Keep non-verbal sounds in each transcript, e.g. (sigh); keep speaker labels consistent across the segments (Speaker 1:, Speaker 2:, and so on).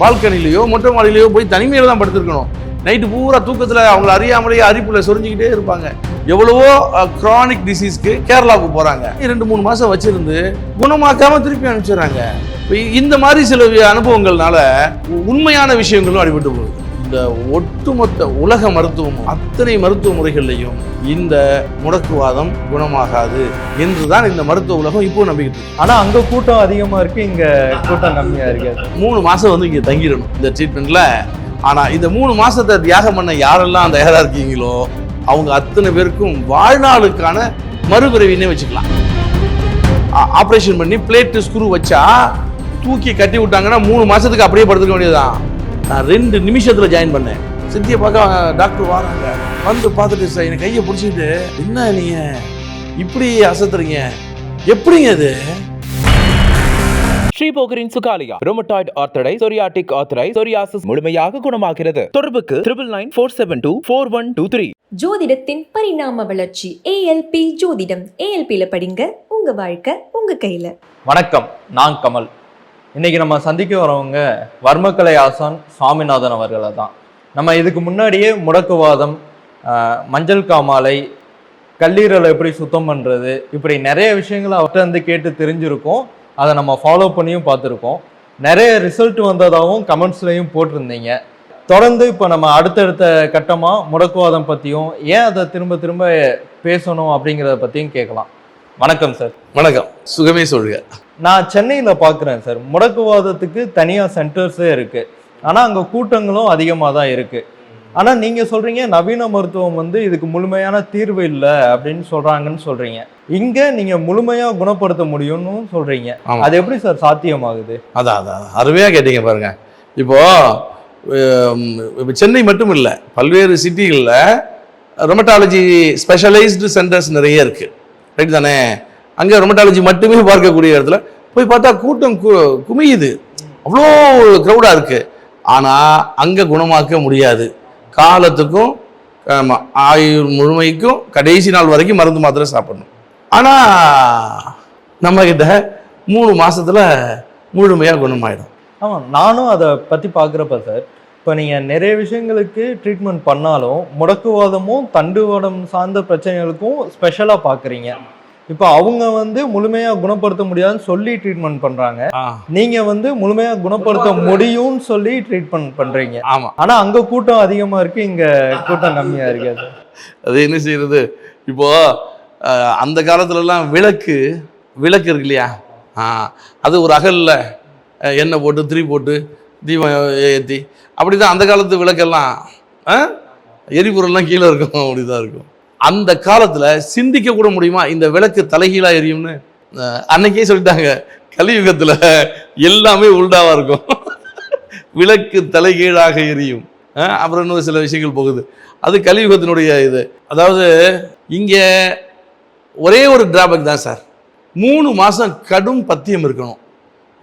Speaker 1: பால்கனிலேயோ மொட்டை மாடியிலையோ போய் தனிமையில் தான் படுத்திருக்கணும். நைட்டு பூரா தூக்கத்தில் அவங்கள அறியாமலேயே அரிப்பில் சொரிஞ்சுக்கிட்டே இருப்பாங்க. எவ்வளவோ க்ரானிக் டிசீஸ்க்கு கேரளாவுக்கு போகிறாங்க ரெண்டு மூணு மாதம் வச்சுருந்து குணமாக்காமல் திருப்பி அனுப்பிச்சிடுறாங்க. இந்த மாதிரி சில அனுபவங்கள்னால உண்மையான விஷயங்களும் அடிபட்டு போகுது. இந்த ஒட்டுமொத்த உலக மருத்துவம் அத்தனை மருத்துவ முறைகள்லையும் இந்த முடக்குவாதம் குணமாகாது என்றுதான் இந்த மருத்துவ உலகம் இப்போ நம்பிக்கிட்டு இருக்கு.
Speaker 2: ஆனா அங்க கூட்டம் அதிகமா இருக்கு இங்க கூட்டம் கம்மியா இருக்கு.
Speaker 1: மூணு மாசம் வந்து இங்க தங்கிடணும் இந்த ட்ரீட்மெண்ட்ல ஆனா இந்த மூணு மாசத்தை தியாகம் பண்ண யாரெல்லாம் தயாரா இருக்கீங்களோ அவங்க அத்தனை பேருக்கும் வாழ்நாளுக்கான மறுபிறவினே வச்சுக்கலாம். ஆப்ரேஷன் பண்ணி பிளேட்டு ஸ்க்ரூ வச்சா தூக்கி கட்டி விட்டாங்கன்னா மூணு மாசத்துக்கு அப்படியே படுத்துக்க வேண்டியதுதான். நான் ரெண்டு நிமிஷத்துல ஜாயின் பண்ணேன். சித்தியை பார்க்க டாக்டர் வராங்க. வந்து பார்த்துட்டு சார் என் கையை பிடிச்சிட்டு என்ன நீங்க இப்படி அசத்துறீங்க? எப்படிங்க இது?
Speaker 3: ஸ்ரீபோகரின் சுகாலியா ரோமட்டாய்டு ஆர்த்தடை சொரியாட்டிக் ஆர்த்தரை சொரியாசிஸ் முழுமையாக குணமாகிறது. தொடர்புக்கு triple nine four seven two four one two three
Speaker 4: ஜோதிடத்தின் பரிணாம வளர்ச்சி ஏஎல்பி ஜோதிடம். ஏஎல்பியில் படிங்க உங்க வாழ்க்கை உங்க கையில.
Speaker 2: வணக்கம் நான் கமல். இன்னைக்கு நம்ம சந்திக்க வரவங்க வர்மக்கலை ஆசான் சுவாமிநாதன் அவர்களை தான் நம்ம இதுக்கு முன்னாடியே முடக்குவாதம் மஞ்சள் காமாலை கல்லீரலை எப்படி சுத்தம் பண்ணுறது இப்படி நிறைய விஷயங்களை அவர்கிட்ட இருந்து கேட்டு தெரிஞ்சிருக்கோம். அதை நம்ம ஃபாலோ பண்ணியும் பார்த்துருக்கோம். நிறைய ரிசல்ட் வந்ததாகவும் கமெண்ட்ஸ்லையும் போட்டிருந்தீங்க. தொடர்ந்து இப்போ நம்ம அடுத்தடுத்த கட்டமாக முடக்குவாதம் பற்றியும் ஏன் அதை திரும்ப திரும்ப பேசணும் அப்படிங்கிறத பற்றியும் கேட்கலாம். வணக்கம் சார்
Speaker 1: வணக்கம். சுகமே சொல்லுங்க.
Speaker 2: நான் சென்னையில் பார்க்குறேன் சார் முடக்குவாதத்துக்கு தனியாக சென்டர்ஸே இருக்கு. ஆனால் அங்கே கூட்டங்களும் அதிகமாக தான் இருக்கு. ஆனால் நீங்கள் சொல்றீங்க நவீன மருத்துவம் வந்து இதுக்கு முழுமையான தீர்வு இல்லை அப்படின்னு சொல்றாங்கன்னு சொல்றீங்க. இங்கே நீங்கள் முழுமையாக குணப்படுத்த முடியும்னு சொல்றீங்க.
Speaker 1: ஆமா.
Speaker 2: அது எப்படி சார் சாத்தியமாகுது?
Speaker 1: அதான் அதான் அருமையாக கேட்டீங்க பாருங்க. இப்போ ஹம், இப்போ சென்னை மட்டும் இல்லை பல்வேறு சிட்டிகளில் ரொமட்டாலஜி ஸ்பெஷலைஸ்டு சென்டர்ஸ் நிறைய இருக்கு. ரைட் தானே? அங்கே ரொமட்டாலஜி மட்டுமே பார்க்கக்கூடிய இடத்துல போய் பார்த்தா கூட்டம் கு- குமியுது. அவ்வளோ க்ரௌடாக இருக்குது ஆனால் அங்கே குணமாக்க முடியாது. காலத்துக்கும் ஆயுள் முழுமைக்கும் கடைசி நாள் வரைக்கும் மருந்து மாத்திரை சாப்பிடணும். ஆனால் நம்மக்கிட்ட மூணு மாதத்தில் முழுமையாக குணமாயிடும்.
Speaker 2: ஆமாம் நானும் அதை பற்றி பார்க்குறப்ப சார் இப்போ நீங்கள் நிறைய விஷயங்களுக்கு ட்ரீட்மெண்ட் பண்ணாலும் முடக்குவாதமும் தண்டுவாதம் சார்ந்த பிரச்சனைகளுக்கும் ஸ்பெஷலாக பார்க்குறீங்க இப்போ அவங்க வந்து முழுமையாக குணப்படுத்த முடியாதுன்னு சொல்லி ட்ரீட்மெண்ட் பண்ணுறாங்க நீங்க வந்து முழுமையா குணப்படுத்த முடியும்னு சொல்லி ட்ரீட்மெண்ட் பண்றீங்க.
Speaker 1: ஆமா.
Speaker 2: ஆனா அங்க கூட்டம் அதிகமா இருக்கு இங்க கூட்டம் கம்மியா இருக்கு. (laughs) அது.
Speaker 1: என்ன செய்யறது? இப்போ அந்த காலத்துலலாம் விளக்கு விளக்கு இருக்கு இல்லையா? ஆ அது ஒரு அகல்ல எண்ணெய் போட்டு திரி போட்டு தீபம் ஏற்றி அப்படி தான் அந்த காலத்து விளக்கெல்லாம் ஆ? எரிபொருள்லாம் கீழே இருக்கும் அப்படிதான் இருக்கும். அந்த காலத்தில் சிந்திக்க கூட முடியுமா? இந்த விளக்கு தலைகீழாக எரியும்னு? அன்னைக்கே சொல்லிட்டாங்க கலியுகத்தில் எல்லாமே உள்டாவாக இருக்கும். விளக்கு தலைகீழாக எரியும். அப்புறம் இன்னும் சில விஷயங்கள் போகுது. அது கலியுகத்தினுடைய இது. அதாவது இங்கே ஒரே ஒரு டிராபேக் தான் சார். மூணு மாதம் கடும் பத்தியம் இருக்கணும்.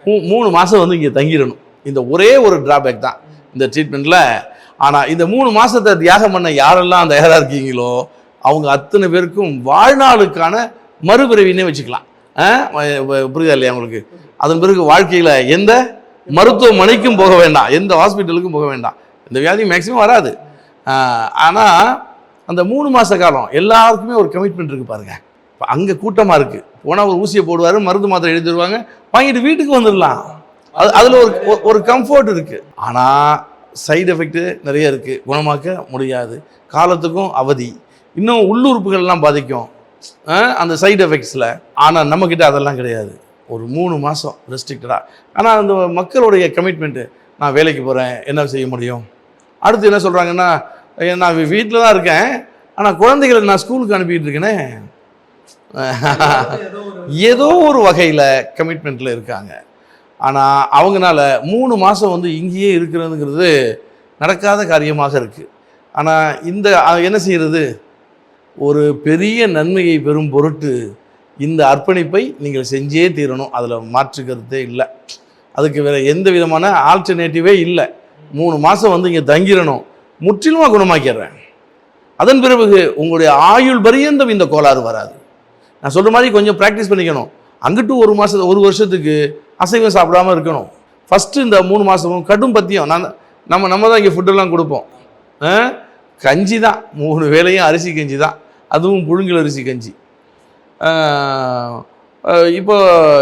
Speaker 1: மூ- மூணு மாதம் வந்து இங்கே தங்கிடணும். இந்த ஒரே ஒரு டிராபேக் தான் இந்த ட்ரீட்மெண்ட்டில் ஆனால் இந்த மூணு மாதத்தை தியாகம் பண்ண யாரெல்லாம் தயாராக இருக்கீங்களோ அவங்க அத்தனை பேருக்கும் வாழ்நாளுக்கான மறுபிறவினே வச்சுக்கலாம். ஆ? புரியுதா இல்லையா உங்களுக்கு? அதன் பிறகு வாழ்க்கையில் எந்த மருத்துவமனைக்கும் போக வேண்டாம். எந்த ஹாஸ்பிட்டலுக்கும் போக வேண்டாம். இந்த வியாதி மேக்ஸிமம் வராது. ஆனால் அந்த மூணு மாத காலம் எல்லாருக்குமே ஒரு கமிட்மெண்ட் இருக்குது பாருங்க. இப்போ அங்கே கூட்டமாக இருக்குது போனால் ஒரு ஊசியை போடுவார் மருந்து மாத்திரை எழுதி தருவாங்க வாங்கிட்டு வீட்டுக்கு வந்துடலாம். அது அதில் ஒரு ஒரு- ஒரு கம்ஃபர்ட் இருக்குது ஆனால் சைடு எஃபெக்ட்டு நிறைய இருக்குது குணமாக்க முடியாது. காலத்துக்கும் அவதி. இன்னும் உள்ளுறுப்புகள்லாம் பாதிக்கும். அந்த சைடு எஃபெக்ட்ஸில் ஆனால் நம்மக்கிட்ட அதெல்லாம் கிடையாது. ஒரு மூணு மாதம் ரெஸ்ட்ரிக்டடாக ஆனால் அந்த மக்களுடைய கமிட்மெண்ட்டு நான் வேலைக்கு போகிறேன் என்ன செய்ய முடியும்? அடுத்து என்ன சொல்கிறாங்கன்னா நான் வீட்டில் தான் இருக்கேன். ஆனால் குழந்தைகளை நான் ஸ்கூலுக்கு அனுப்பிட்டு இருக்கேனே. (laughs) ஏதோ ஒரு வகையில் கமிட்மெண்ட்டில் இருக்காங்க. ஆனால் அவங்கனால மூணு மாதம் வந்து இங்கேயே இருக்கிறதுங்கிறது நடக்காத காரியமாக இருக்குது ஆனால் இந்த என்ன செய்கிறது ஒரு பெரிய நன்மையை பெறும் பொருட்டு இந்த அர்ப்பணிப்பை நீங்கள் செஞ்சே தீரணும். அதில் மாற்று கருத்தே இல்லை. அதுக்கு வேறு எந்த விதமான ஆல்டர்னேட்டிவே இல்லை. மூணு மாதம் வந்து இங்கே தங்கிடணும் முற்றிலுமாக குணமாக்கிடுறேன். அதன் பிறகு உங்களுடைய ஆயுள் பரியந்தம் இந்த கோளாறு வராது. நான் சொல்கிற மாதிரி கொஞ்சம் ப்ராக்டிஸ் பண்ணிக்கணும். அங்கிட்டும் ஒரு மாதம் ஒரு வருஷத்துக்கு அசைவம் சாப்பிடாம இருக்கணும். ஃபஸ்ட்டு இந்த மூணு மாதமும் கடும் பத்தியம். நான் நம்ம நம்ம தான் இங்கே ஃபுட்டெல்லாம் கொடுப்போம். ஆ? கஞ்சி தான். மூணு வேலையும் அரிசி கஞ்சி தான். அதுவும் புழுங்கல் அரிசி கஞ்சி. இப்போ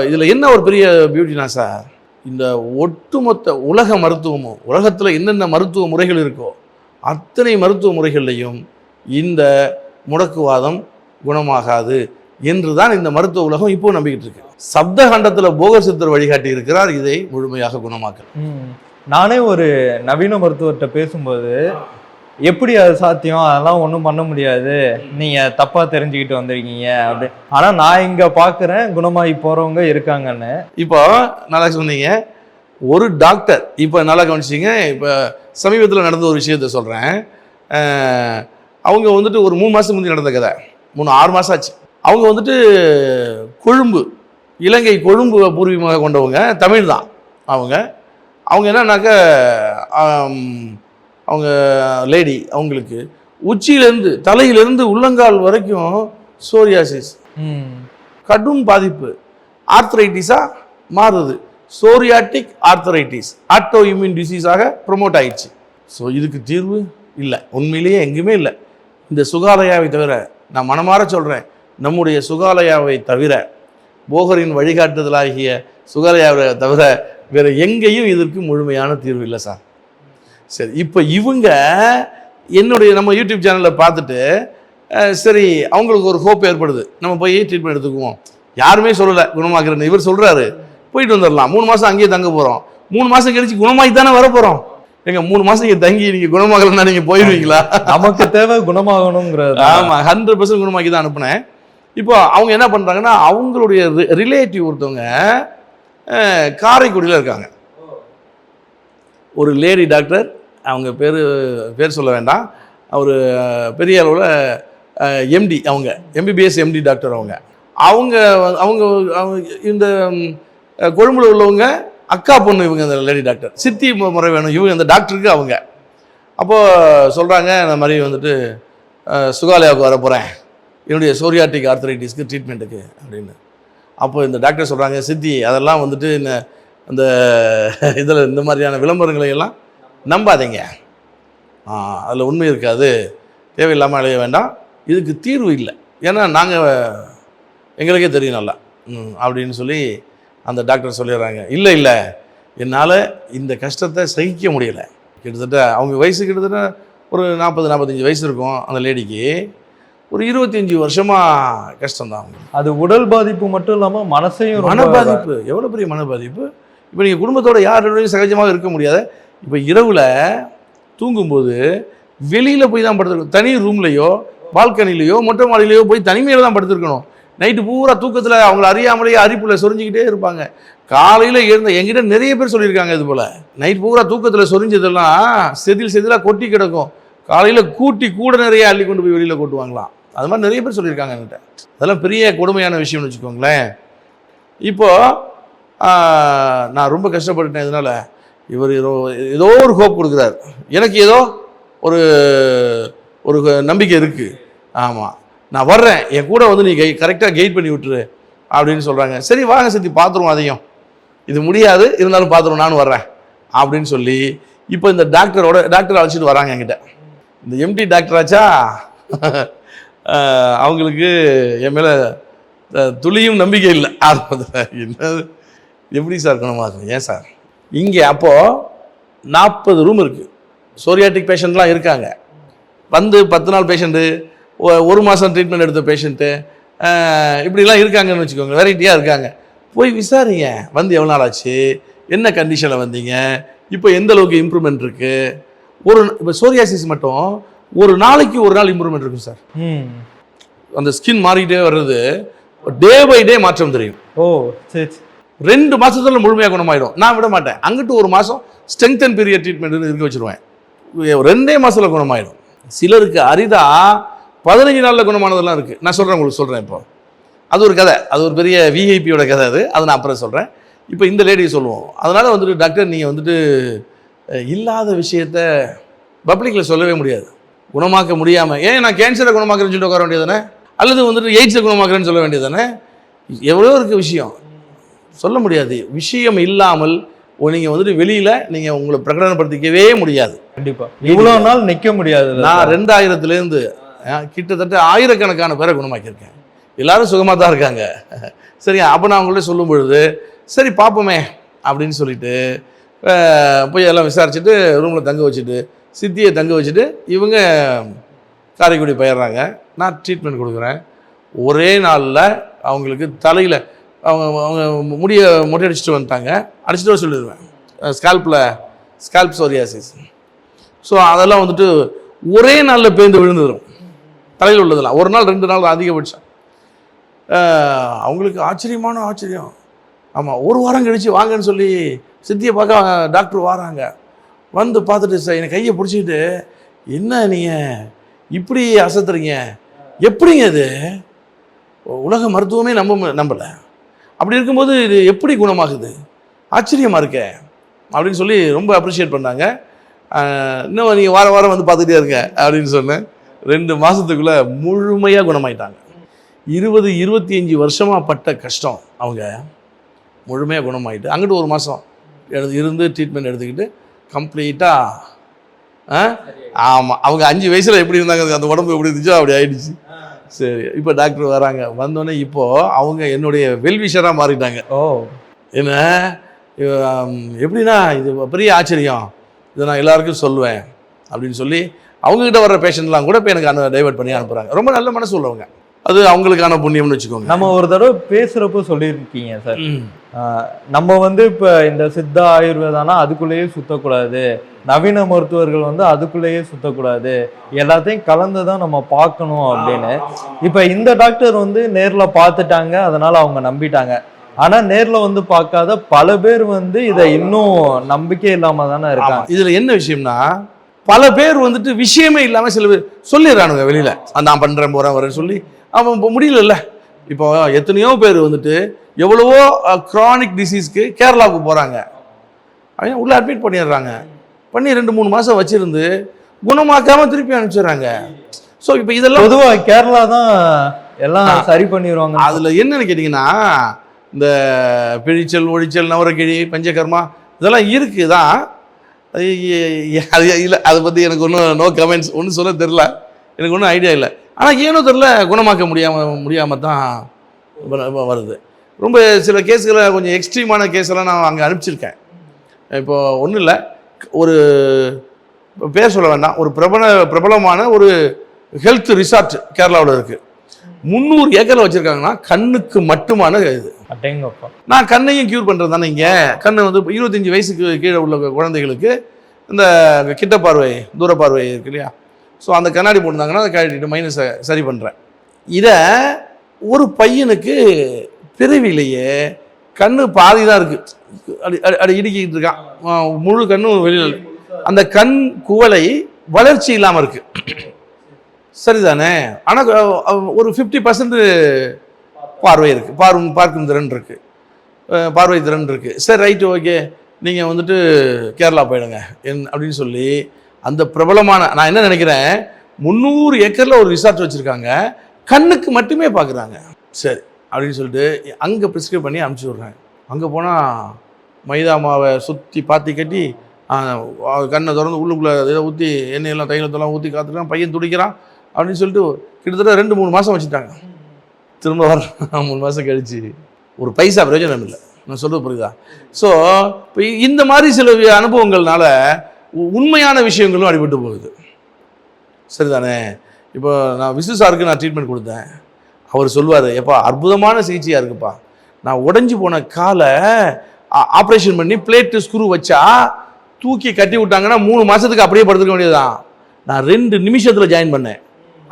Speaker 1: இதில் என்ன ஒரு பெரிய பியூட்டினா சார் இந்த ஒட்டுமொத்த உலக மருத்துவமும் உலகத்தில் என்னென்ன மருத்துவ முறைகள் இருக்கோ அத்தனை மருத்துவ முறைகள்லையும் இந்த முடக்குவாதம் குணமாகாது என்று தான் இந்த மருத்துவ உலகம் இப்போ நம்பிக்கிட்டு இருக்கு. சப்த கண்டத்தில் போகர் சித்தர் வழிகாட்டி இருக்கிறார் இதை முழுமையாக குணமாக்க.
Speaker 2: நானே ஒரு நவீன மருத்துவர்கிட்ட பேசும்போது எப்படி அது சாத்தியம்? அதெல்லாம் ஒன்றும் பண்ண முடியாது. நீங்கள் தப்பாக தெரிஞ்சுக்கிட்டு வந்திருக்கீங்க. அப்படி. ஆனால் நான் இங்கே பார்க்குறேன் குணமாகி போகிறவங்க இருக்காங்கன்னு.
Speaker 1: இப்போ நல்லா சொன்னீங்க. ஒரு டாக்டர் இப்போ நல்லா கவனிச்சிங்க. இப்போ சமீபத்தில் நடந்த ஒரு விஷயத்த சொல்கிறேன் அவங்க வந்துட்டு ஒரு மூணு மாதம் முந்தி நடந்த கதை. மூணு ஆறு மாதம் ஆச்சு. அவங்க வந்துட்டு கொழும்பு இலங்கை கொழும்பு பூர்வீகமாக கொண்டவங்க. தமிழ் தான் அவங்க. அவங்க என்னன்னாக்க அவங்க லேடி அவங்களுக்கு உச்சியிலேருந்து தலையிலேருந்து உள்ளங்கால் வரைக்கும் சோரியாசிஸ்
Speaker 2: ம்.
Speaker 1: கடும் பாதிப்பு. ஆர்த்தரைட்டிஸாக மாறுது. சோரியாட்டிக் ஆர்த்தரைட்டிஸ் ஆட்டோ இம்யூன் டிசீஸாக ப்ரொமோட் ஆயிடுச்சு. ஸோ இதுக்கு தீர்வு இல்லை. உண்மையிலேயே எங்குமே இல்லை. இந்த சுகாலயாவை தவிர நான் மனமார சொல்கிறேன் நம்முடைய சுகாலயாவை தவிர போகரின் வழிகாட்டுதலாகிய சுகாலயாவை தவிர வேறு எங்கேயும் இதற்கு முழுமையான தீர்வு இல்லை சார். சரி இப்போ இவங்க என்னுடைய நம்ம யூடியூப் சேனலில் பார்த்துட்டு சரி அவங்களுக்கு ஒரு ஹோப் ஏற்படுது. நம்ம போய் ட்ரீட்மெண்ட் எடுத்துக்குவோம். யாருமே சொல்லலை குணமாக்குறேன்னு. இவர் சொல்கிறாரு போயிட்டு வந்துடலாம் மூணு மாதம் அங்கேயே தங்க போகிறோம் மூணு மாதம் கழிச்சு குணமாகி தானே வர போகிறோம் எங்க மூணு மாதம் இங்கே தங்கி நீங்கள் குணமாகலைன்னா நீங்கள் போயிடுவீங்களா
Speaker 2: நமக்கு தேவை குணமாகணுங்கிறது.
Speaker 1: ஆமாம் ஹண்ட்ரட் பர்சன்ட் குணமாக்கி தான் அனுப்புனேன். இப்போ அவங்க என்ன பண்ணுறாங்கன்னா அவங்களுடைய ரிலேட்டிவ் ஒருத்தவங்க காரைக்குடியில் இருக்காங்க. ஒரு லேடி டாக்டர் அவங்க பேர் பேர் சொல்ல வேண்டாம். அவர் பெரிய அளவில் எம்டி அவங்க எம்பிபிஎஸ் எம்டி டாக்டர் அவங்க. அவங்க அவங்க அவங்க இந்த கொழும்புல உள்ளவங்க அக்கா பொண்ணு இவங்க இந்த லேடி டாக்டர் சித்தி முறை வேணும். இவங்க இந்த டாக்டருக்கு அவங்க. அப்போது சொல்கிறாங்க இந்த மாதிரி வந்துட்டு சுகாலயாவுக்கு வர போகிறேன் என்னுடைய சோரியாட்டிக் ஆர்த்தரைட்டிஸ்க்கு ட்ரீட்மெண்ட்டுக்கு அப்படின்னு. அப்போ இந்த டாக்டர் சொல்கிறாங்க சித்தி அதெல்லாம் வந்துட்டு இந்த அந்த (laughs) இதில் இந்த மாதிரியான விளம்பரங்களை எல்லாம் நம்பாதீங்க. அதில் உண்மை இருக்காது. தேவையில்லாமல் அழைய வேண்டாம். இதுக்கு தீர்வு இல்லை. ஏன்னா நாங்கள் எங்களுக்கே தெரியும் நல்லா. ம், அப்படின்னு சொல்லி அந்த டாக்டர் சொல்லிடுறாங்க. இல்லை இல்லை. என்னால் இந்த கஷ்டத்தை சகிக்க முடியலை. கிட்டத்தட்ட அவங்க வயசு கிட்டத்தட்ட ஒரு நாற்பது நாற்பத்தஞ்சு வயசு இருக்கும் அந்த லேடிக்கு. ஒரு இருபத்தஞ்சி வருஷமாக கஷ்டம்தான் அவங்க.
Speaker 2: அது உடல் பாதிப்பு மட்டும் இல்லாம மனசையும் ரொம்ப
Speaker 1: மனபாதிப்பு எவ்வளோ பெரிய மனபாதிப்பு இப்போ நீங்கள் குடும்பத்தோட யாரோடையும் சகஜமாக இருக்க முடியாது இப்போ இரவில் தூங்கும்போது வெளியில் போய் தான் படுத்துருக்கணும் தனி ரூம்லேயோ பால்கனிலேயோ மொட்டை மாடியிலையோ போய் தனிமையில் தான் படுத்துருக்கணும். நைட்டு பூரா தூக்கத்தில் அவங்கள அறியாமலேயே அரிப்பில் சொரிஞ்சிக்கிட்டே இருப்பாங்க. காலையில் எழுந்த எங்கிட்ட நிறைய பேர் சொல்லியிருக்காங்க இது போல். நைட் பூரா தூக்கத்தில் சொரிஞ்சதெல்லாம் செதில் செதிலாக கொட்டி கிடக்கும். காலையில் கூட்டி கூட நிறைய அள்ளி கொண்டு போய் வெளியில் கொட்டுவாங்களாம். அது மாதிரி நிறைய பேர் சொல்லியிருக்காங்க என்கிட்ட. அதெல்லாம் பெரிய கொடுமையான விஷயம்னு வச்சுக்கோங்களேன். இப்போது நான் ரொம்ப கஷ்டப்பட்டுட்டேன் இதனால். இவர் ஏதோ ஏதோ ஒரு ஹோப் கொடுக்குறாரு. எனக்கு ஏதோ ஒரு ஒரு நம்பிக்கை இருக்குது ஆமாம் நான் வர்றேன். என் கூட வந்து நீ கை கரெக்டாக கைட் பண்ணி விட்டுரு அப்படின்னு சொல்கிறாங்க சரி வாங்க சித்தி பார்த்துருவோம் அதையும். இது முடியாது. இருந்தாலும் பார்த்துருவோம் நானும் வர்றேன் அப்படின்னு சொல்லி இப்போ இந்த டாக்டரோட டாக்டர் அழைச்சிட்டு வராங்க என்கிட்ட. இந்த எம்டி டாக்டர் ஆச்சா? அவங்களுக்கு என் மேலே துளியும் நம்பிக்கை இல்லை. ஆரம்பத்தில் என்னது எப்படி சார் குணமாகும் ஏன் சார்? இங்கே அப்போது நாற்பது ரூம் இருக்குது சோரியாட்டிக் பேஷண்ட்லாம் இருக்காங்க. வந்து பத்து நாள் பேஷண்ட்டு ஒரு மாதம் ட்ரீட்மெண்ட் எடுத்த பேஷண்ட்டு இப்படிலாம் இருக்காங்கன்னு வச்சுக்கோங்க. வெரைட்டியாக இருக்காங்க. போய் விசாரிங்க. வந்து எவ்வளோ நாள் ஆச்சு? என்ன கண்டிஷனில் வந்தீங்க? இப்போ எந்த அளவுக்கு இம்ப்ரூவ்மெண்ட் இருக்குது ஒரு இப்போ சோரியாசிஸ் மட்டும் ஒரு நாளைக்கு ஒரு நாள் இம்ப்ரூவ்மெண்ட் இருக்கும் சார்.
Speaker 2: ம்.
Speaker 1: அந்த ஸ்கின் மாறிக்கிட்டே வர்றது டே பை டே மாற்றம் தெரியும்.
Speaker 2: ஓ சரி சரி.
Speaker 1: ரெண்டு மாதத்தில் முழுமையாக குணமாயிடும். நான் விட மாட்டேன். அங்கிட்டு ஒரு மாதம் ஸ்ட்ரென்த் அண்ட் பீரியட் ட்ரீட்மெண்ட் இருக்க வச்சிருவேன். ரெண்டே மாதத்தில் குணமாயிடும். சிலருக்கு அரிதா பதினஞ்சு நாளில் குணமானதெல்லாம் இருக்குது நான் சொல்கிறேன் உங்களுக்கு சொல்கிறேன் இப்போ. அது ஒரு கதை. அது ஒரு பெரிய விஐபியோட கதை அது. அதை நான் அப்புறம் சொல்கிறேன் இப்போ இந்த லேடியை சொல்லுவோம். அதனால் வந்துட்டு டாக்டர் நீங்கள் வந்துட்டு இல்லாத விஷயத்த பப்ளிக்கில் சொல்லவே முடியாது. குணமாக்க முடியாமல் ஏன் நான் கேன்சரை குணமாக்குறேன்னு சொல்லிட்டு உட்கார வேண்டியதானே அல்லது வந்துட்டு எய்ட்ஸை குணமாக்குறேன்னு சொல்ல வேண்டியதானே எவ்வளோ இருக்குது விஷயம். சொல்ல முடியாது. விஷயம் இல்லாமல் நீங்கள் வந்துட்டு வெளியில் நீங்கள் உங்களை பிரகடனப்படுத்திக்கவே முடியாது.
Speaker 2: கண்டிப்பா. இவ்வளவு நாள் நிக்க முடியாது.
Speaker 1: நான் ரெண்டாயிரத்துலேருந்து கிட்டத்தட்ட ஆயிரக்கணக்கான பேரை குணமாக்கியிருக்கேன். எல்லாரும் சுகமாக தான் இருக்காங்க. சரியா அப்போ நான் அவங்கள்ட்ட சொல்லும் பொழுது சரி பார்ப்போமே அப்படின்னு சொல்லிட்டு போய் எல்லாம் விசாரிச்சுட்டு ரூமில் தங்க வச்சுட்டு சித்தியை தங்க வச்சுட்டு இவங்க காரைக்குடி போயிடுறாங்க. நான் ட்ரீட்மெண்ட் கொடுக்குறேன். ஒரே நாளில் அவங்களுக்கு தலையில் அவங்க அவங்க முடியை மொட்டை அடிச்சுட்டு வந்துட்டாங்க. அடிச்சுட்டு வர சொல்லிடுவேன். ஸ்கால்பில் ஸ்கால்ப் சோரியாசிஸ் ஸோ அதெல்லாம் வந்துட்டு ஒரே நாளில் பேர்ந்து விழுந்துடும் தலையில் உள்ளதெல்லாம். ஒரு நாள் ரெண்டு நாள் அதிகபட்சம். அவங்களுக்கு ஆச்சரியமான ஆச்சரியம். ஆமாம் ஒரு வாரம் கழித்து வாங்கன்னு சொல்லி சித்தியை பார்க்க டாக்டர் வராங்க. வந்து பார்த்துட்டு சார் என் கையை பிடிச்சிக்கிட்டு என்ன நீங்கள் இப்படி அசத்துறீங்க? எப்படிங்க இது? உலக மருத்துவமே நம்ப நம்பலை. அப்படி இருக்கும்போது இது எப்படி குணமாகுது? ஆச்சரியமாக இருக்கே. அப்படின்னு சொல்லி ரொம்ப அப்ரிஷியேட் பண்ணாங்க. இன்னும் நீங்கள் வாரம் வாரம் வந்து பார்த்துட்டே இருங்க அப்படின்னு சொன்னேன். ரெண்டு மாதத்துக்குள்ளே முழுமையாக குணமாயிட்டாங்க. இருபது இருபத்தி அஞ்சு வருஷமாக பட்ட கஷ்டம் அவங்க. முழுமையாக குணமாயிட்டு அங்கிட்டு ஒரு மாதம் எழுது இருந்து ட்ரீட்மெண்ட் எடுத்துக்கிட்டு கம்ப்ளீட்டாக ஆமாம் அவங்க அஞ்சு வயசில் எப்படி இருந்தாங்க? அந்த உடம்பு எப்படி இருந்துச்சோ அப்படி ஆயிடுச்சு. சரி இப்போ டாக்டர் வராங்க. வந்தோடனே இப்போது அவங்க என்னுடைய வெல்விஷராக மாறிட்டாங்க.
Speaker 2: ஓ.
Speaker 1: என்ன? எப்படின்னா இது பெரிய ஆச்சரியம். இதை நான் எல்லாருக்கும் சொல்லுவேன். அப்படின்னு சொல்லி அவங்ககிட்ட வர்ற பேஷண்ட்லாம் கூட இப்போ எனக்கு அனு டைவர்ட் பண்ணி அனுப்புகிறாங்க ரொம்ப நல்ல மனசு உள்ளவங்க. அது அவங்களுக்கான புண்ணியம்னு வச்சுக்கோங்க.
Speaker 2: நம்ம ஒரு தடவை பேசுறப்போ சொல்லியிருக்கீங்க சார். நம்ம வந்து இப்ப இந்த சித்தா ஆயுர்வேதானா அதுக்குள்ளேயே சுத்தக்கூடாது. நவீன மருத்துவர்கள் வந்து அதுக்குள்ளேயே சுத்தக்கூடாது. எல்லாத்தையும் கலந்து தான் நம்ம பார்க்கணும் அப்படின்னு. இப்ப இந்த டாக்டர் வந்து நேர்ல பார்த்துட்டாங்க அதனால அவங்க நம்பிட்டாங்க. ஆனா நேர்ல வந்து பார்க்காத பல பேர் வந்து இதை இன்னும் நம்பிக்கை இல்லாம தானே. இருக்காங்க.
Speaker 1: இதுல என்ன விஷயம்னா பல பேர் வந்துட்டு விஷயமே இல்லாம சில பேர் சொல்லிடுறானுங்க வெளியில. "ஆ, நான் பண்றேன் போறேன் வரேன்னு சொல்லி. அவன் இப்போ முடியலல்ல. இப்போ எத்தனையோ பேர் வந்துட்டு எவ்வளவோ க்ரானிக் டிசீஸ்க்கு கேரளாவுக்கு போறாங்க. அவங்க உள்ள அட்மிட் பண்ணிடுறாங்க. பண்ணி ரெண்டு மூணு மாசம் வச்சிருந்து குணமாக்காம திருப்பி அனுப்பிச்சிடுறாங்க. ஸோ இப்போ இதெல்லாம்
Speaker 2: பொதுவா கேரளா தான் எல்லாம் சரி பண்ணிடுவாங்க.
Speaker 1: அதில் என்னன்னு கேட்டிங்கன்னா இந்த பிழிச்சல் ஒழிச்சல் நவரக்கிழி பஞ்சகர்மா இதெல்லாம் இருக்குது தான் அது அது இல்லை அதை பற்றி எனக்கு ஒன்றும் நோ கமெண்ட்ஸ் ஒன்றும் சொல்ல தெரில எனக்கு ஒன்றும் ஐடியா இல்லை. ஆனால் ஏனோ தெரில குணமாக்க முடியாமல் முடியாமல் தான் வ- வருது. ரொம்ப சில கேஸுகளை கொஞ்சம் எக்ஸ்ட்ரீமான கேஸெல்லாம் நான் அங்கே அனுப்பிச்சிருக்கேன். இப்போ ஒன்றும் இல்லை. ஒரு பேர் சொல்ல வேண்டாம். ஒரு பிரபல பிரபலமான ஒரு ஹெல்த் ரிசார்ட் கேரளாவில் இருக்குது முந்நூறு ஏக்கரில் வச்சுருக்காங்கன்னா கண்ணுக்கு மட்டுமான இது. நான் கண்ணையும் க்யூர் பண்ணுறது தானே இங்கே. கண்ணு வந்து இருபத்தஞ்சி வயசுக்கு கீழே உள்ள குழந்தைகளுக்கு இந்த கிட்ட பார்வை தூர பார்வை இருக்கு இல்லையா? ஸோ அந்த கண்ணாடி போட்டிருந்தாங்கன்னா அதை கழட்டிட்டு மைனஸை சரி பண்ணுறேன் இதை ஒரு பையனுக்கு பிறவிலேயே கண்ணு பாதி தான் இருக்குது அடி அடி இடுக்கிட்டு இருக்கான். முழு கண்ணும் வெளியில் அந்த கண் குவளை வளர்ச்சி இல்லாமல் இருக்குது சரிதானே? ஆனால் ஒரு ஃபிஃப்டி பர்சன்ட் பார்வை இருக்குது பார்வை பார்க்கும் திறன் இருக்குது பார்வை திறன் இருக்குது சரி ரைட்டு ஓகே நீங்கள் வந்துட்டு கேரளா போயிடுங்க. என் அப்படின்னு சொல்லி அந்த பிரபலமான நான் என்ன நினைக்கிறேன் முந்நூறு ஏக்கரில் ஒரு ரிசார்ட் வச்சுருக்காங்க. கண்ணுக்கு மட்டுமே பார்க்குறாங்க சரி அப்படின்னு சொல்லிட்டு அங்கே ப்ரிஸ்கிரைப் பண்ணி அனுப்பிச்சி விட்றாங்க அங்கே போனால் மைதா மாவை சுற்றி பாத்தி கட்டி கண்ணை திறந்து உள்ளுக்குள்ளே இதை ஊற்றி எண்ணெயெல்லாம் தைலத்தெல்லாம் ஊற்றி காத்துக்கலாம் பையன் துடிக்கிறான். அப்படின்னு சொல்லிட்டு கிட்டத்தட்ட ரெண்டு மூணு மாதம் வச்சுட்டாங்க. திரும்ப வர மூணு மாதம் கழிச்சு ஒரு பைசா பிரயோஜனம் இல்லை. நான் சொல்கிறது புரியுதா? ஸோ இப்போ இந்த மாதிரி சில அனுபவங்கள்னால உ- உண்மையான விஷயங்களும் அடிபட்டு போகுது. சரிதானே? இப்போ நான் விசு சாருக்கு நான் ட்ரீட்மெண்ட் கொடுத்தேன். அவர் சொல்லுவார் எப்பா அற்புதமான சிகிச்சையாக இருக்குப்பா. நான் உடஞ்சி போன காலை ஆப்ரேஷன் பண்ணி பிளேட்டு ஸ்க்ரூ வச்சா தூக்கி கட்டி விட்டாங்கன்னா மூணு மாதத்துக்கு அப்படியே படுத்துக்க வேண்டியதுதான். நான் ரெண்டு நிமிஷத்தில் ஜாயின் பண்ணேன்.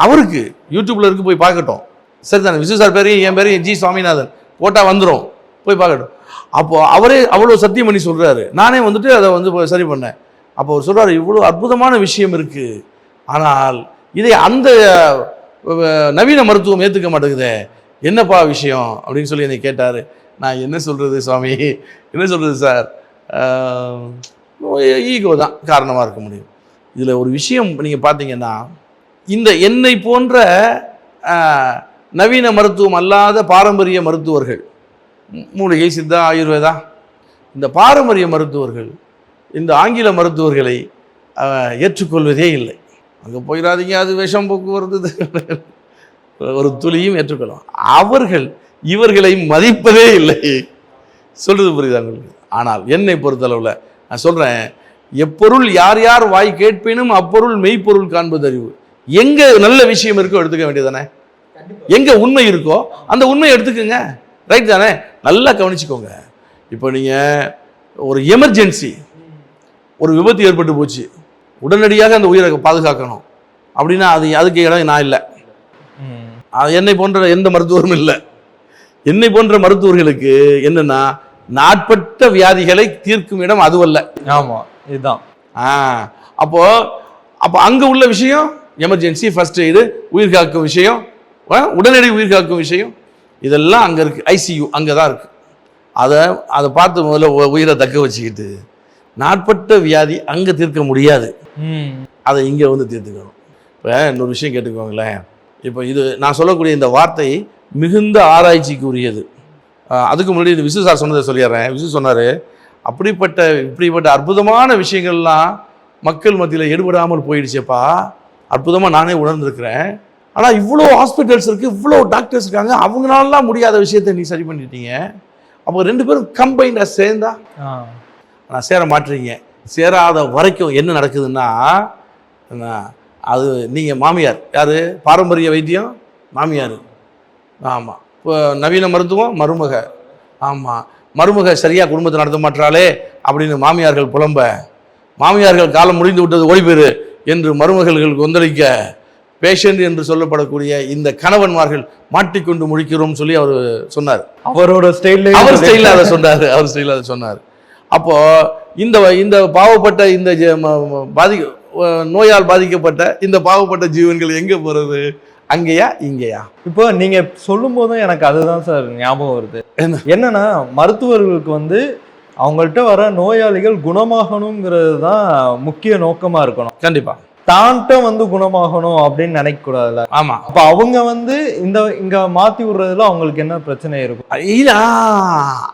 Speaker 1: அவருக்கு யூடியூப்ல இருக்கு போய் பார்க்கட்டும். சரிதானே? விசு சார் பேரையும் என் பேரையும் ஜி சுவாமிநாதன். போட்டால் வந்துடும் போய் பார்க்கட்டும். அப்போ அவரே அவ்வளோ சத்தியம் பண்ணி சொல்றாரு. நானே வந்துட்டு அதை வந்து சரி பண்ணேன். அப்போ அவர் சொல்றாரு இவ்வளோ அற்புதமான விஷயம் இருக்கு. ஆனால் இதை அந்த நவீன மருத்துவம் ஏற்றுக்க மாட்டேங்குதே. என்னப்பா விஷயம்? அப்படின்னு சொல்லி என்னை கேட்டார். நான் என்ன சொல்கிறது சுவாமி? என்ன சொல்கிறது சார்? ஈகோ தான் காரணமாக இருக்க முடியும். இதில் ஒரு விஷயம் நீங்கள் பார்த்தீங்கன்னா இந்த என்னை போன்ற நவீன மருத்துவம் அல்லாத பாரம்பரிய மருத்துவர்கள் மூலிகை சித்தா ஆயுர்வேதா இந்த பாரம்பரிய மருத்துவர்கள் இந்த ஆங்கில மருத்துவர்களை ஏற்றுக்கொள்வதே இல்லை. அங்கே போயிடாதீங்க அது விஷம் போக்குவரத்து ஒரு துளியும் ஏற்றுக்கொள்ளும் அவர்கள் இவர்களை மதிப்பதே இல்லை. சொல்றது புரியுதா உங்களுக்கு? ஆனால் என்னை பொறுத்தளவில் நான் சொல்கிறேன் எப்பொருள் யார் யார் வாய் கேட்பினும் அப்பொருள் மெய்ப்பொருள் காண்பது அறிவு எங்கே நல்ல விஷயம் இருக்கோ எடுத்துக்க வேண்டியதானே எங்கே உண்மை இருக்கோ அந்த உண்மையை எடுத்துக்கோங்க. ரைட் தானே? நல்லா கவனிச்சுக்கோங்க. இப்போ நீங்கள் ஒரு எமர்ஜென்சி ஒரு விபத்து ஏற்பட்டு போச்சு. உடனடியாக அந்த உயிரை பாதுகாக்கணும். அப்படின்னா அது அதுக்கு இடம் நான் இல்லை. அது என்னை போன்ற எந்த மருத்துவரும் இல்லை. என்னை போன்ற மருத்துவர்களுக்கு என்னன்னா நாட்பட்ட வியாதிகளை தீர்க்கும் இடம் அதுவல்ல.
Speaker 2: ஆமா இதுதான்.
Speaker 1: ஆ அப்போ அப்போ அங்க உள்ள விஷயம் எமர்ஜென்சி ஃபர்ஸ்ட் எய்டு உயிர் காக்கும் விஷயம். உடனடி உயிர் காக்கும் விஷயம். இதெல்லாம் அங்க இருக்கு. ஐசியூ அங்கே தான் இருக்கு. அதை அதை பார்த்து முதல்ல உயிரை தக்க வச்சுக்கிட்டு நாட்பட்ட வியாதி அங்கே தீர்க்க முடியாது. அதை இங்கே வந்து தீர்த்துக்கணும். இப்போ இன்னொரு விஷயம் கேட்டுக்கோங்களேன். இப்போ இது நான் சொல்லக்கூடிய இந்த வார்த்தை மிகுந்த ஆராய்ச்சிக்கு உரியது அதுக்கு முன்னாடி இந்த விசு சார் சொன்னதை சொல்லிடுறேன். விசு சொன்னார் அப்படிப்பட்ட இப்படிப்பட்ட அற்புதமான விஷயங்கள்லாம் மக்கள் மத்தியில் எடுபடாமல் போயிடுச்சேப்பா. அற்புதமாக நானே உணர்ந்திருக்கிறேன். ஆனால் இவ்வளோ ஹாஸ்பிட்டல்ஸ் இருக்குது இவ்வளோ டாக்டர்ஸ் இருக்காங்க அவங்களாலாம் முடியாத விஷயத்தை நீ சரி பண்ணிட்டீங்க. அப்போ ரெண்டு பேரும் கம்பைண்டாக சேர்ந்தா. ஆனால் சேர மாட்டுறீங்க சேராத வரைக்கும் என்ன நடக்குதுன்னா என்ன, அது நீங்கள் மாமியார். யார்? பாரம்பரிய வைத்தியம்? மாமியார். ஆமாம் இப்போ நவீன மருத்துவம்? மருமக. ஆமாம் மருமக சரியாக குடும்பத்தை நடத்த மாட்டாளே அப்படின்னு மாமியார்கள் புலம்ப. மாமியார்கள் காலம் முடிந்து விட்டது ஓய்பெறு என்று மருமகள்கள் கொந்தளிக்க பேஷண்ட் என்று சொல்லப்படக்கூடிய இந்த கணவன்மார்கள் மாட்டிக்கொண்டு முழிக்கிறோம் சொல்லி அவர் சொன்னார்.
Speaker 2: அவரோட ஸ்டைல்ல
Speaker 1: அவர் ஸ்டைலில் அதை சொன்னார். அவர் ஸ்டைலில் அதை சொன்னார். அப்போ இந்த இந்த பாவப்பட்ட இந்த பாதி நோயால் பாதிக்கப்பட்ட இந்த பாவப்பட்ட ஜீவன்கள் எங்கே போகிறது அங்கேயா இங்கேயா?
Speaker 2: இப்போ நீங்க சொல்லும் போதும் எனக்கு அதுதான் சார் ஞாபகம் வருது.
Speaker 1: என்ன?
Speaker 2: என்னன்னா மருத்துவர்களுக்கு வந்து அவங்கள்ட்ட வர நோயாளிகள் குணமாகணுங்கிறது தான் முக்கிய நோக்கமா இருக்கணும்.
Speaker 1: கண்டிப்பா.
Speaker 2: தான்ட்ட வந்து குணமாகணும் அப்படின்னு நினைக்க கூடாதுல்ல
Speaker 1: ஆமா.
Speaker 2: அப்ப அவங்க வந்து இந்த இங்க மாத்தி விடுறதுல அவங்களுக்கு என்ன பிரச்சனை இருக்கும்?
Speaker 1: இல்ல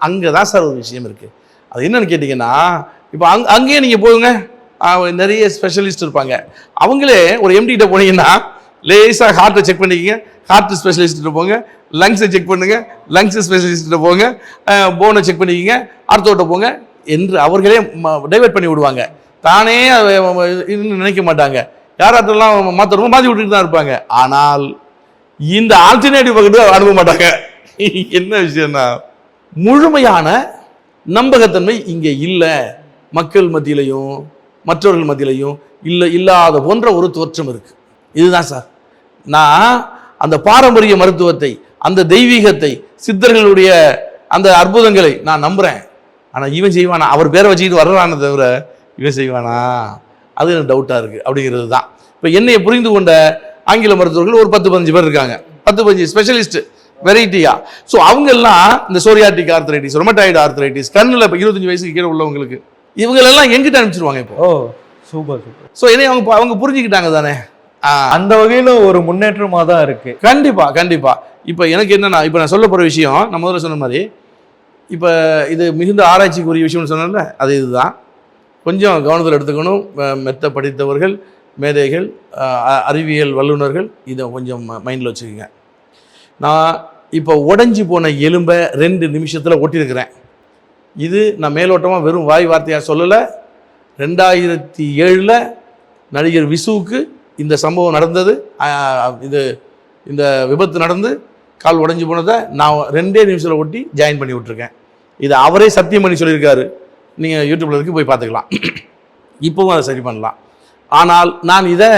Speaker 1: அங்கதான் சார் ஒரு விஷயம் இருக்கு. அது என்னன்னு கேட்டிங்கன்னா இப்போ அங் அங்கேயே நீங்க ஆஹ் நிறைய ஸ்பெஷலிஸ்ட் இருப்பாங்க. அவங்களே ஒரு எம்டி கிட்ட போனீங்கன்னா லேசாக ஹார்ட்டை செக் பண்ணிக்கங்க. ஹார்ட் ஸ்பெஷலிஸ்ட்டு போங்க. லங்ஸை செக் பண்ணுங்க. லங்ஸ் ஸ்பெஷலிஸ்ட்டு போங்க. போனை செக் பண்ணிக்கங்க. ஆர்த்தோட்ட போங்க. என்று அவர்களே டைவெர்ட் பண்ணி விடுவாங்க. தானே இதுன்னு நினைக்க மாட்டாங்க. யாராட்டெல்லாம் மாற்றணுமோ மாற்றி விட்டுட்டு தான் இருப்பாங்க. ஆனால் இந்த ஆல்டர்னேட்டிவ் பக்கத்து அனுப்ப மாட்டாங்க. என்ன விஷயம்னா முழுமையான நம்பகத்தன்மை இங்கே இல்லை. மக்கள் மத்தியிலையும் மற்றவர்கள் மத்தியிலையும் இல்லை. இல்லாத போன்ற ஒரு தோற்றம் இருக்குது இதுதான் சார். நான் அந்த பாரம்பரிய மருத்துவத்தை அந்த தெய்வீகத்தை சித்தர்களுடைய அந்த அற்புதங்களை நான் நம்புறேன். ஆனால் இவன் செய்வானா? அவர் பேரை வச்சுக்கிட்டு வர்றானே தவிர இவன் செய்வானா? அது எனக்கு டவுட்டாக இருக்குது அப்படிங்கிறது தான். இப்போ என்னைய புரிந்து கொண்ட ஆங்கில மருத்துவர்கள் ஒரு பத்து பதினஞ்சு பேர் இருக்காங்க. பத்து பதினஞ்சு ஸ்பெஷலிஸ்ட் வெரைட்டியா ஸோ அவங்க எல்லாம் இந்த சோரியாட்டிக் ஆர்த்தரைட்டிஸ் ரொமட்டாய்டு ஆர்த்தரைட்டிஸ் கண்ணில் இப்போ இருபத்தஞ்சு வயசுக்கு கீழே உள்ளவங்களுக்கு இவங்களெல்லாம் எங்கிட்ட அனுப்பிச்சிருவாங்க இப்போ.
Speaker 2: ஓ சூப்பர் சூப்பர்
Speaker 1: ஸோ என்னை அவங்க அவங்க புரிஞ்சுக்கிட்டாங்க தானே?
Speaker 2: அந்த வகையில ஒரு முன்னேற்றமா தான் இருக்கு.
Speaker 1: கண்டிப்பா கண்டிப்பா. இப்போ எனக்கு என்னன்னா இப்போ நான் சொல்ல போற விஷயம் நான் முதல்ல சொன்ன மாதிரி இப்போ இது மிகுந்த ஆராய்ச்சிக்குரிய விஷயம்னு சொன்னேன்ல அது இதுதான். கொஞ்சம் கவனத்தில் எடுத்துக்கணும். மெத்த படித்தவர்கள் மேதைகள் அறிவியல் வல்லுநர்கள் இதை கொஞ்சம் மைண்டில் வச்சுக்கோங்க. நான் இப்போ உடைஞ்சு போன எலும்பை ரெண்டு நிமிஷத்தில் ஒட்டியிருக்கிறேன் இது நான் மேலோட்டமாக வெறும் வாய் வார்த்தையாக சொல்லலை. ரெண்டாயிரத்தி ஏழில் நடிகர் விசுவுக்கு இந்த சம்பவம் நடந்தது இது இந்த விபத்து நடந்து கால் உடஞ்சி போனதை நான் ரெண்டே நிமிஷத்தில் ஒட்டி ஜாயின் பண்ணி விட்ருக்கேன் இதை அவரே சத்தியம் பண்ணி சொல்லியிருக்காரு. நீங்கள் யூடியூப்பில் இருக்கு போய் பார்த்துக்கலாம். இப்போவும் அதை சரி பண்ணலாம். ஆனால் நான் இதை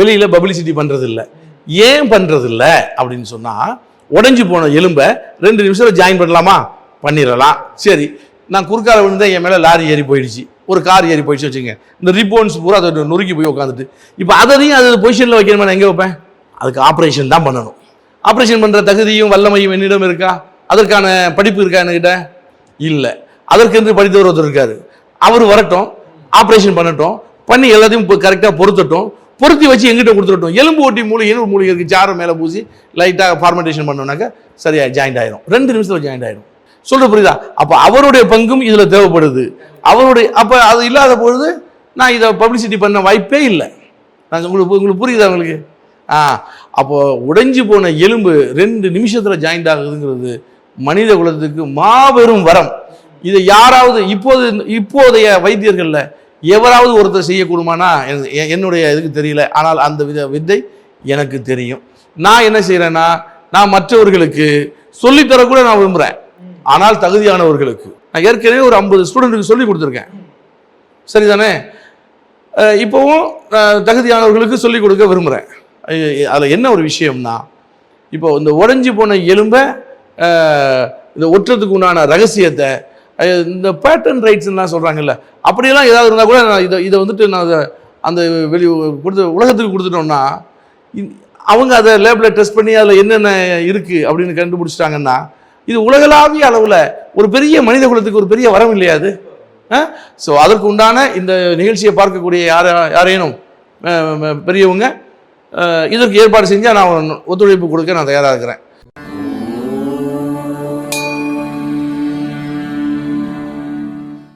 Speaker 1: வெளியில் பப்ளிசிட்டி பண்ணுறதில்ல ஏன் பண்ணுறதில்ல அப்படின்னு சொன்னால் உடஞ்சி போன எலும்பை ரெண்டு நிமிஷத்தில் ஜாயின் பண்ணலாமா? பண்ணிடலாம் சரி நான் குறுக்கால விழுந்தேன் என் மேலே லாரி ஏறி போயிடுச்சு. ஒரு கார் ஏறி போயிடுச்சு வச்சுங்க இந்த ரிப்போன்ஸ் பூரா அதை நொறுக்கி போய் உட்காந்துட்டு இப்போ அதையும் அது பொசிஷனில் வைக்கணுமா? நான் எங்கே வைப்பேன்? அதுக்கு ஆப்ரேஷன் தான் பண்ணணும். ஆப்ரேஷன் பண்ணுற தகுதியும் வல்லமையும் என்னிடம் இருக்கா? அதற்கான படிப்பு இருக்கா என்கிட்ட இல்லை. அதற்கென்று படித்தவர் ஒருத்தர் இருக்கார். அவர் வரட்டும். ஆப்ரேஷன் பண்ணட்டும். பண்ணி எல்லாத்தையும் கரெக்டாக பொருத்தட்டும். பொருத்தி வச்சு எங்கிட்ட கொடுத்துட்டோம் எலும்பு ஓட்டி மூலிகைன்னு எலும்பு மூலிகை இருக்குது ஜாரை மேலே பூசி லைட்டாக ஃபார்மெண்டேஷன் பண்ணோம்னாக்க சரியா ஜாயிண்ட் ஆயிரும். ரெண்டு நிமிஷத்தில் ஜாயிண்ட் ஆயிரும். சொல்கிற புரியுதா? அப்போ அவருடைய பங்கும் இதில் தேவைப்படுது. அவருடைய அப்போ அது இல்லாத பொழுது நான் இதை பப்ளிசிட்டி பண்ண வாய்ப்பே இல்லை. நான் உங்களுக்கு உங்களுக்கு புரியுதா உங்களுக்கு? ஆ அப்போ உடைஞ்சு போன எலும்பு ரெண்டு நிமிஷத்தில் ஜாயிண்ட் ஆகுதுங்கிறது மனித குலத்துக்கு மாபெரும் வரம். இதை யாராவது இப்போது இப்போதைய வைத்தியர்களில் எவராவது ஒருத்தர் செய்யக்கூடுமானா எ- என்னுடைய இதுக்கு தெரியல. ஆனால் அந்த வித வித்தை எனக்கு தெரியும். நான் என்ன செய்கிறேன்னா நான் மற்றவர்களுக்கு சொல்லித்தரக்கூட நான் விரும்புகிறேன் ஆனால் தகுதியானவர்களுக்கு. நான் ஏற்கனவே ஒரு ஐம்பது ஸ்டூடெண்ட்டுக்கு சொல்லி கொடுத்துருக்கேன். சரிதானே? இப்போவும் தகுதியானவர்களுக்கு சொல்லிக் கொடுக்க விரும்புகிறேன் அதில் என்ன ஒரு விஷயம்னா இப்போ இந்த உடஞ்சி போன எலும்பை இந்த ஒட்டுறதுக்கு உண்டான ரகசியத்தை இந்த பேட்டர்ன் ரைட்ஸ்லாம் சொல்கிறாங்கல்ல அப்படியெல்லாம் ஏதாவது இருந்தால் கூட நான் இதை இதை வந்துட்டு நான் அதை அந்த வெளி கொடுத்து உலகத்துக்கு கொடுத்துட்டோம்னா அவங்க அதை லேபில் டெஸ்ட் பண்ணி அதில் என்னென்ன இருக்குது அப்படின்னு கண்டுபிடிச்சிட்டாங்கன்னா இது உலகளாவிய அளவில் ஒரு பெரிய மனித குலத்துக்கு ஒரு பெரிய வரம் இல்லையா அது? ஸோ அதற்கு உண்டான இந்த நிகழ்ச்சியை பார்க்கக்கூடிய யார யாரேனும் பெரியவங்க இதற்கு ஏற்பாடு செஞ்சால் நான் ஒத்துழைப்பு கொடுக்க நான் தயாராக இருக்கிறேன்.